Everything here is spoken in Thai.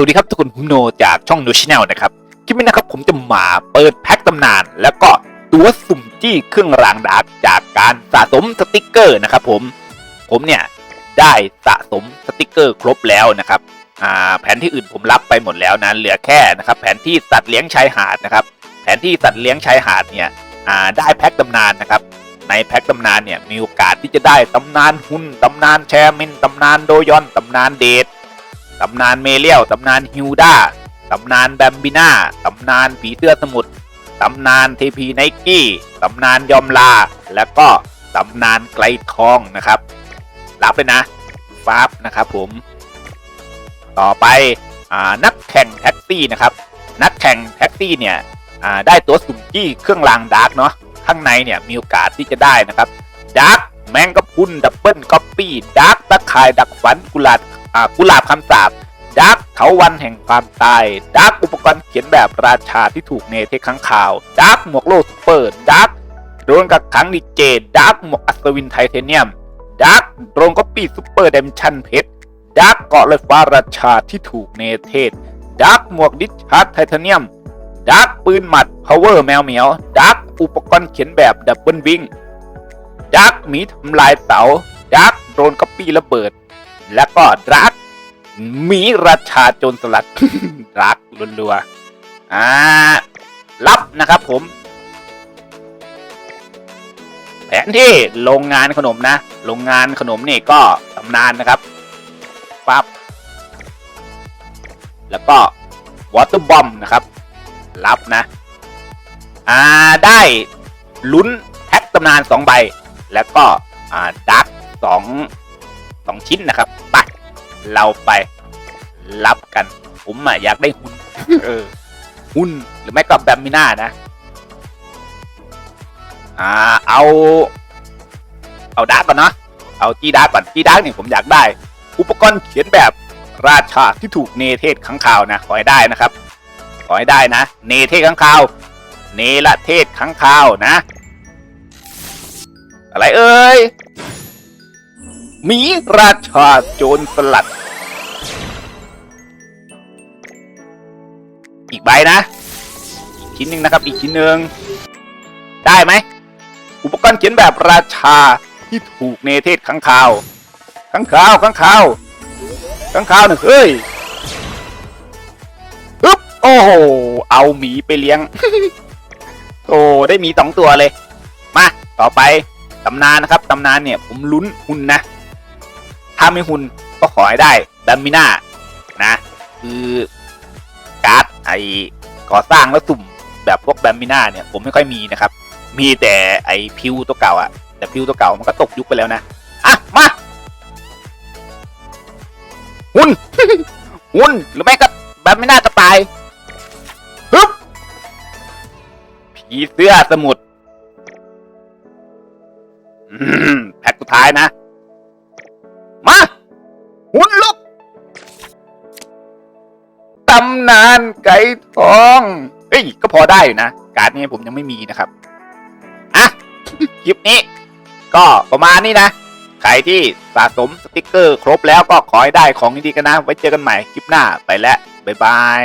วัสดีครับทุกคนผมโนจากช่องโนชแนลนะครับ คลิปนี้นะครับผมจะมาเปิดแพ็คตำนาน แล้วก็ตัวสุ่มจี้เครื่องรางดาร์กจากการสะสมสติกเกอร์นะครับผมผมเนี่ยได้สะสมสติกเกอร์ครบแล้วนะครับอ่าแผนที่อื่นผมรับไปหมดแล้วนะเหลือแค่นะครับแผนที่สัตว์เลี้ยงชายหาดนะครับแผนที่สัตว์เลี้ยงชายหาดเนี่ยอ่าได้แพ็คตำนานนะครับในแพ็คตำนานเนี่ยมีโอกาสที่จะได้ตำนานหุ่นตำนานแชร์มินตำนานโดยอนตำนานเดท ตำนานเมเลียว ตำนานฮิวดาตำนานแบมบิน่าตำนานผีเสื้อสมุทรตำนานเทพีไนกี้ตำนานยอมลา แล้วก็ตำนานไกลทองนะครับ รับเลยนะฟาบนะครับผม ต่อไปอนักแข่งแท็กซี่นะครับ นักแข่งแท็กซี่เนี่ยได้ตัวสุ่มจี้เครื่องรางดาร์กเนาะข้างในเนี่ยมีโอกาสที่จะได้นะครับดาร์กแมงกะพุนดับเบิลก๊อปปี้ดาร์กตะข่ายดักฝันกุหลาบ กุหลาบคำสาบดาร์กเถาวันแห่งความตายดาร์กอุปกรณ์เขียนแบบราชาที่ถูกเนเทคข้างข่าวดาร์กหมวกโลซูเปอร์ดาร์กโดนกับขังดิเจดาร์กหมวกอัศวินไทเทเนียมดาร์กโดนก๊อปปี้ซูเปอร์เดมชันเพชรดาร์กเกาะเลยฟ้าราชาที่ถูกเนเทศดาร์กหมวกดิชาร์ดไทเทเนียมดาร์กปืนหมัด power แมวเหมียวดาร์กอุปกรณ์เขียนแบบดับเบิลวิงดาร์กหมีทำลายเสาดาร์กโดนก๊อปปี้ระเบิด แล้วก็ดร์กมีราชาโจรสลัดดร์กรัวๆอ่ารับนะครับผม แผนที่โรงงานขนมนะ โรงงานขนมนี่ก็ตำนานนะครับปั๊บแล้วก็วอเตอร์บอมนะครับ รับนะ อ่า ได้ลุ้นแพ็คตำนานสองใบ แล้วก็ อ่าดักสอง สองชิ้นนะครับไปเราไปรับกัน ผมอะอยากได้หุ้นเออหุ้นหรือไม่ก็แบมมิน่านะอ่าเอา เอาดักก่อนเนาะเอาจีดักก่อนจีดักนี่ผมอยากได้ อุปกรณ์เขียนแบบราชาที่ถูกเนเทศขังข่าวนะขอให้ได้นะครับขอให้ได้นะ เนเทศขังข่าวเนละเทศขังข่าวนะ อะไรเอ่ย หมีราชาโจรสลัด อีกใบนะ อีกชิ้นหนึ่งนะครับ อีกชิ้นหนึ่งได้ไหม อุปกรณ์เขียนแบบราชาที่ถูกเนเทศขังข่าวขังข่าวขังข่าวขังข่าวหนึ่งเฮ้ยปึ๊บโอ้โห เอาหมีไปเลี้ยง โอ้ได้หมีสองตัวเลย มา ต่อไปตำนานนะครับตำนานเนี่ยผมลุ้นหุ่นนะ ถ้าไม่หุ่นก็ขอให้ได้ดัมมิน่านะ คือการ์ดไอก่อสร้างแล้วสุ่มแบบพวกดัมมิน่าเนี่ยผมไม่ค่อยมีนะครับ มีแต่ไอพิวตัวเก่าอะแต่พิวตัวเก่ามันก็ตกยุคไปแล้วนะ อะ มาหุ่นหุ่นหรือไม่ก็แบบไม่น่าจะตายฮึบผีเสื้อสมุทรอืมแพ็คสุดท้ายนะ นานไก่ทองเฮ้ยก็พอได้อยู่นะ การ์ดนี้ผมยังไม่มีนะครับอะคลิปนี้ ก็ประมาณนี้นะใครที่สะสมสติกเกอร์ ครบแล้วก็ขอให้ได้ของดีๆกันนะ ไว้เจอกันใหม่คลิปหน้าไปแล้วบ๊ายบาย